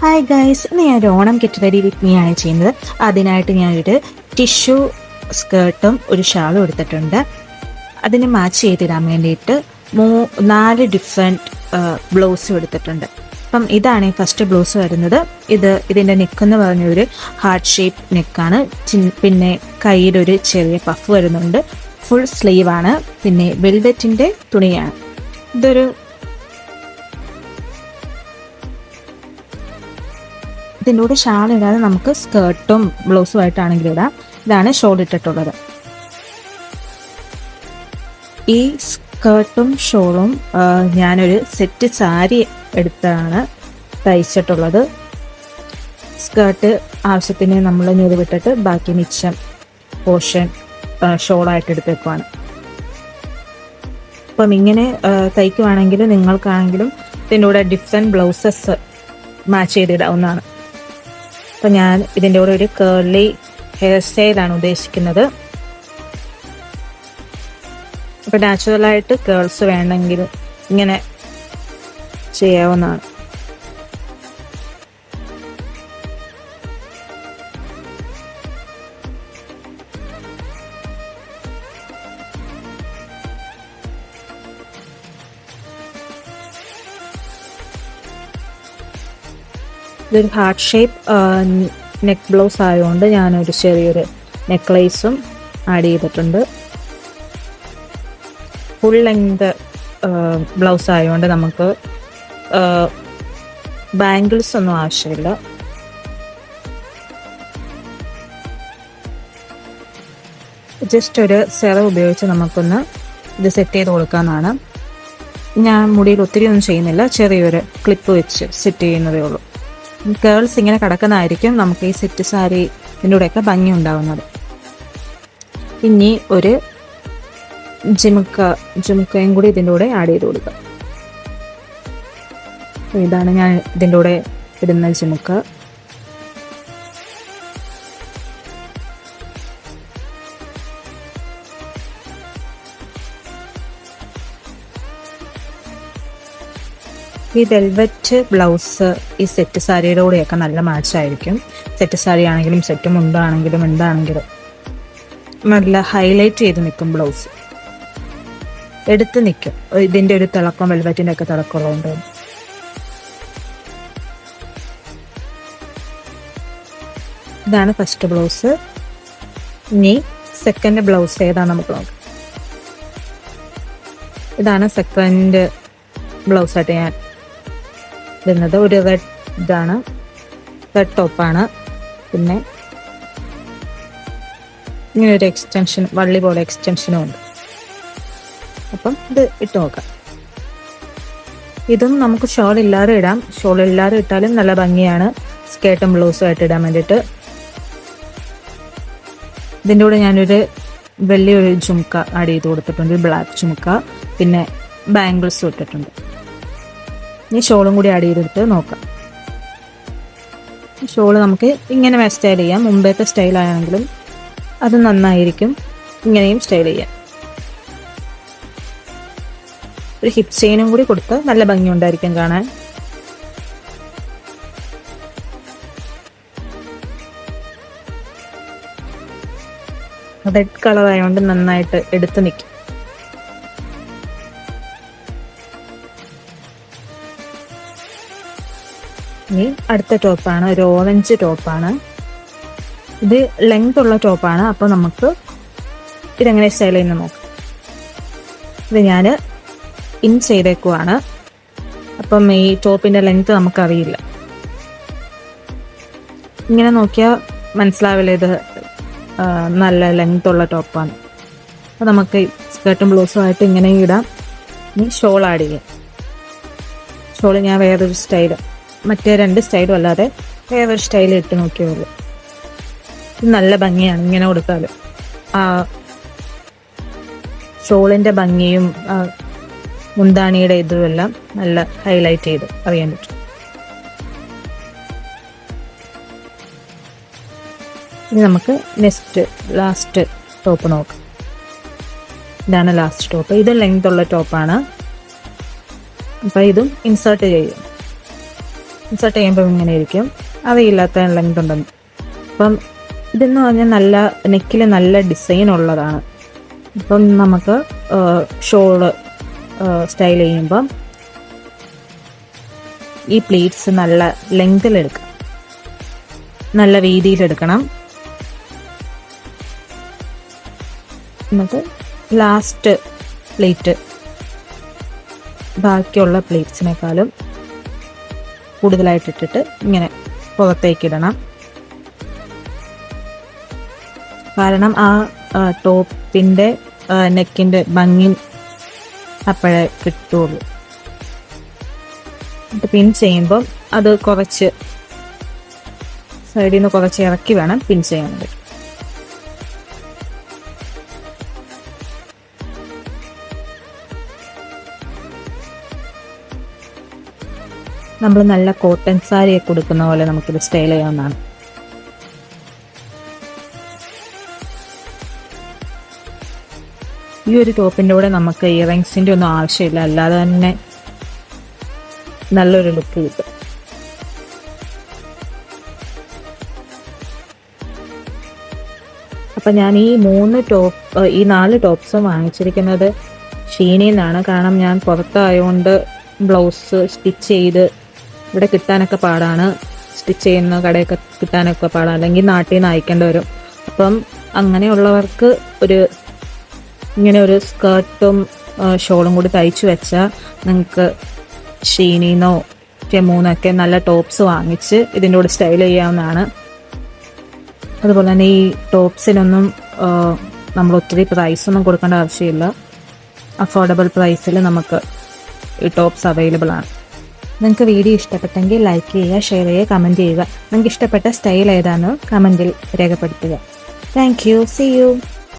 Hi guys ഇന്ന് ഞാൻ ഒരു Onam get ready with me ആണ് ചെയ്യുന്നത്. അതിനായിട്ട് ഞാനൊരു ടിഷ്യൂ സ്കേർട്ടും ഒരു ഷാളും എടുത്തിട്ടുണ്ട്. അതിന് മാച്ച് ചെയ്തിടാൻ വേണ്ടിയിട്ട് മൂ നാല് ഡിഫറെന്റ് ബ്ലൗസും എടുത്തിട്ടുണ്ട്. അപ്പം ഇതാണ് ഫസ്റ്റ് ബ്ലൗസ് വരുന്നത്. ഇത് ഇതിന്റെ നെക്ക് എന്ന് പറഞ്ഞൊരു ഹാർട്ട് ഷേപ്പ് നെക്കാണ് പിന്നെ കയ്യിലൊരു ചെറിയ പഫ് വരുന്നുണ്ട്. ഫുൾ സ്ലീവ് ആണ്. പിന്നെ വെൽവെറ്റിന്റെ തുണിയാണ്. ഇതൊരു ഇതിന്റെ കൂടെ ഷാൾ ഇടാതെ നമുക്ക് സ്കേർട്ടും ബ്ലൗസും ആയിട്ടാണെങ്കിലും ഇടാം. ഇതാണ് ഷോൾ ഇട്ടിട്ടുള്ളത്. ഈ സ്കേർട്ടും ഷോളും ഞാനൊരു സെറ്റ് സാരി എടുത്താണ് തയ്ച്ചിട്ടുള്ളത്. സ്കേർട്ട് ആവശ്യത്തിന് നമ്മൾ ഞെറി വിട്ടിട്ട് ബാക്കി മിച്ചം പോർഷൻ ഷോളായിട്ട് എടുത്തേക്കുവാണ്. അപ്പം ഇങ്ങനെ തയ്ക്കുവാണെങ്കിൽ നിങ്ങൾക്കാണെങ്കിലും ഇതിന്റെ കൂടെ ഡിഫറെന്റ് ബ്ലൗസസ് മാച്ച് ചെയ്തിടാവുന്നതാണ് അപ്പം ഞാൻ ഇതിന്റെ കൂടെ ഒരു കേർലി ഹെയർ സ്റ്റൈലാണ് ഉദ്ദേശിക്കുന്നത്. അപ്പം നാച്ചുറലായിട്ട് കേൾസ് വേണമെങ്കിൽ ഇങ്ങനെ ചെയ്യാവുന്നതാണ്. ഇതൊരു ഹാർട്ട് ഷേപ്പ് നെക്ക് ബ്ലൗസ് ആയതുകൊണ്ട് ഞാനൊരു ചെറിയൊരു നെക്ലേസും ആഡ് ചെയ്തിട്ടുണ്ട്. ഫുൾ ലെങ്ത് ബ്ലൗസ് ആയതുകൊണ്ട് നമുക്ക് ബാംഗിൾസ് ഒന്നും ആവശ്യമില്ല. ജസ്റ്റ് ഒരു സെറ ഉപയോഗിച്ച് നമുക്കൊന്ന് ഇത് സെറ്റ് ചെയ്ത് കൊടുക്കാമെന്നാണ് ഞാൻ മുടിയിൽ ഒത്തിരി ഒന്നും ചെയ്യുന്നില്ല ചെറിയൊരു ക്ലിപ്പ് വെച്ച് സെറ്റ് ചെയ്യുന്നതേ ഉള്ളൂ. കേൾസ് ഇങ്ങനെ കിടക്കുന്നതായിരിക്കും നമുക്ക് ഈ സെറ്റ് സാരി ഇതിന്റെ ഭംഗി ഉണ്ടാവുന്നത്. ഇനി ഒരു ജിമുക്ക ജിമുക്കയും കൂടി ഇതിന്റെ കൂടെ ആഡ് ചെയ്ത് കൊടുക്കാം അപ്പോൾ ഇതാണ് ഞാൻ ഇതിന്റെ കൂടെ ഇടുന്ന ജിമുക്ക. ഈ വെൽവെറ്റ് ബ്ലൗസ് ഈ സെറ്റ് സാരിയുടെ കൂടെയൊക്കെ നല്ല മാച്ചായിരിക്കും സെറ്റ് സാരി ആണെങ്കിലും സെറ്റ് മുണ്ടാണെങ്കിലും എന്താണെങ്കിലും നല്ല ഹൈലൈറ്റ് ചെയ്ത് നിൽക്കും ബ്ലൗസ് എടുത്ത് നിൽക്കും. ഇതിന്റെ ഒരു തിളക്കം വെൽവെറ്റിന്റെ ഒക്കെ തിളക്കമുള്ളതുകൊണ്ട് ഇതാണ് ഫസ്റ്റ് ബ്ലൗസ് ഇനി സെക്കൻഡ് ബ്ലൗസ് ഏതാണ് നമുക്ക് നോക്കാം. ഇതാണ് സെക്കൻഡ് ബ്ലൗസ് ബ്ലൗസായിട്ട് ഞാൻ ഇടുന്നത് ഒരു റെഡ് ഇതാണ്. റെഡ് ടോപ്പാണ് പിന്നെ ഇങ്ങനെ ഒരു എക്സ്റ്റൻഷൻ വള്ളി പോലെ എക്സ്റ്റൻഷനും ഉണ്ട്. അപ്പം ഇത് ഇട്ട് നോക്കാം. ഇതും നമുക്ക് ഷോൾ ഇല്ലാതെ ഇടാം. ഷോൾ ഇല്ലാതെ ഇട്ടാലും നല്ല ഭംഗിയാണ്. സ്കേർട്ടും ബ്ലൗസും ആയിട്ട് ഇടാൻ വേണ്ടിയിട്ട്. ഇതിന്റെ കൂടെ ഞാനൊരു വലിയൊരു ചുമക്ക ആഡ് ചെയ്ത് കൊടുത്തിട്ടുണ്ട്. ബ്ലാക്ക് ചുമക്ക പിന്നെ ബാംഗിൾസും ഇട്ടിട്ടുണ്ട്. ഇനി ഷോളും കൂടി ആഡ് ചെയ്തിട്ട് നോക്കാം. ഷോൾ നമുക്ക് ഇങ്ങനെ സ്റ്റൈൽ ചെയ്യാം. മുമ്പത്തെ സ്റ്റൈലാണെങ്കിലും അത് നന്നായിരിക്കും ഇങ്ങനെയും സ്റ്റൈൽ ചെയ്യാം. ഒരു ഹിപ് ചെയിനും കൂടി കൊടുത്ത് നല്ല ഭംഗി ഉണ്ടായിരിക്കും കാണാൻ. റെഡ് കളർ ആയതുകൊണ്ട് നന്നായിട്ട് എടുത്ത് നിൽക്കും ഇനി അടുത്ത ടോപ്പാണ് ഒരു ഓറഞ്ച് ടോപ്പാണ് ഇത് ലെങ്ത് ഉള്ള ടോപ്പാണ് അപ്പോൾ നമുക്ക് ഇതെങ്ങനെ സ്റ്റൈൽ ചെയ്യുന്ന നോക്കാം. ഇത് ഞാൻ ഇൻ ചെയ്തേക്കുവാണ്. അപ്പം ഈ ടോപ്പിന്റെ ലെങ്ത് നമുക്കറിയില്ല. ഇങ്ങനെ നോക്കിയാൽ മനസ്സിലാവില്ല ഇത് നല്ല ലെങ്ത് ഉള്ള ടോപ്പാണ് അപ്പോൾ നമുക്ക് സ്കേർട്ടും ബ്ലൗസും ആയിട്ട് ഇങ്ങനെ ഇടാം. ഇനി ഷോൾ ആഡ് ചെയ്യാം. ഷോൾ ഞാൻ വേറൊരു സ്റ്റൈൽ മറ്റേ രണ്ട് സ്റ്റൈലും അല്ലാതെ വേറൊരു സ്റ്റൈൽ ഇട്ട് നോക്കിയേ ഉള്ളൂ ഇത് നല്ല ഭംഗിയാണ് ഇങ്ങനെ കൊടുത്താൽ ആ ഷോളിന്റെ ഭംഗിയും മുന്താണിയുടെ ഇതുമെല്ലാം നല്ല ഹൈലൈറ്റ് ചെയ്ത് അറിയാൻ പറ്റും. ഇനി നമുക്ക് നെക്സ്റ്റ് ലാസ്റ്റ് ടോപ്പ് നോക്കാം. ഇതാണ് ലാസ്റ്റ് ടോപ്പ് ഇത് ലെങ്ത് ഉള്ള ടോപ്പാണ് അപ്പം ഇതും ഇൻസേർട്ട് ചെയ്യും. ഇൻസേർട്ട് ചെയ്യുമ്പോൾ ഇങ്ങനെ ഇരിക്കും അവയില്ലാത്ത ലെങ്ത് ഉണ്ടെന്ന്. അപ്പം ഇതെന്ന് പറഞ്ഞാൽ നല്ല നെക്കിൽ നല്ല ഡിസൈൻ ഉള്ളതാണ്. ഇപ്പം നമുക്ക് ഷോൾ സ്റ്റൈൽ ചെയ്യുമ്പം ഈ പ്ലേറ്റ്സ് നല്ല ലെങ്തിലെടുക്കണം നല്ല വീതിയിലെടുക്കണം എന്നിട്ട് ലാസ്റ്റ് പ്ലേറ്റ് ബാക്കിയുള്ള പ്ലേറ്റ്സിനേക്കാളും കൂടുതലായിട്ട് ഇട്ടിട്ട് ഇങ്ങനെ പുറത്തേക്ക് ഇടണം കാരണം ആ ടോപ്പിന്റെ നെക്കിന്റെ ഭംഗി അപ്പോഴേ കിട്ടുള്ളൂ. പിൻ ചെയ്യുമ്പം അത് കുറച്ച് സൈഡിൽ നിന്ന് കുറച്ച് ഇറക്കി വേണം പിൻ ചെയ്യാൻ വേണ്ടി നമ്മൾ നല്ല കോട്ടൺ സാരിയൊക്കെ കൊടുക്കുന്ന പോലെ നമുക്കിത് സ്റ്റൈൽ ചെയ്യാവുന്നതാണ്. ഈ ഒരു ടോപ്പിന്റെ കൂടെ നമുക്ക് ഇയറിങ്സിന്റെ ഒന്നും ആവശ്യമില്ല. അല്ലാതെ തന്നെ നല്ലൊരു ലുക്ക് കിട്ടും. അപ്പം ഞാൻ ഈ മൂന്ന് ടോപ്പ് ഈ നാല് ടോപ്സും വാങ്ങിച്ചിരിക്കുന്നത് ഷീനിന്നാണ് കാരണം ഞാൻ പുറത്തായതുകൊണ്ട് ബ്ലൗസ് സ്റ്റിച്ച് ചെയ്ത് ഇവിടെ കിട്ടാനൊക്കെ പാടാണ്. സ്റ്റിച്ച് ചെയ്യുന്ന കടയൊക്കെ കിട്ടാനൊക്കെ പാടാണ് അല്ലെങ്കിൽ നാട്ടിൽ നിന്ന് അയക്കേണ്ടി വരും. അപ്പം അങ്ങനെയുള്ളവർക്ക് ഒരു ഇങ്ങനെ ഒരു സ്കേർട്ടും ഷോളും കൂടി തയ്ച്ചു വെച്ചാൽ നിങ്ങൾക്ക് ഷീനിന്നോ ജമ്മൂന്നൊക്കെ നല്ല ടോപ്സ് വാങ്ങിച്ച് ഇതിന്റെ കൂടെ സ്റ്റൈൽ ചെയ്യാവുന്നതാണ്. അതുപോലെ തന്നെ ഈ ടോപ്സിനൊന്നും നമ്മൾ ഒത്തിരി പ്രൈസൊന്നും കൊടുക്കേണ്ട ആവശ്യമില്ല. അഫോർഡബിൾ പ്രൈസിൽ നമുക്ക് ഈ ടോപ്സ് അവൈലബിൾ ആണ്. നിങ്ങൾക്ക് വീഡിയോ ഇഷ്ടപ്പെട്ടെങ്കിൽ ലൈക്ക് ചെയ്യുക ഷെയർ ചെയ്യുക കമന്റ് ചെയ്യുക. നിങ്ങൾക്ക് ഇഷ്ടപ്പെട്ട സ്റ്റൈൽ ഏതാണെന്ന് കമന്റിൽ രേഖപ്പെടുത്തുക. Thank you C U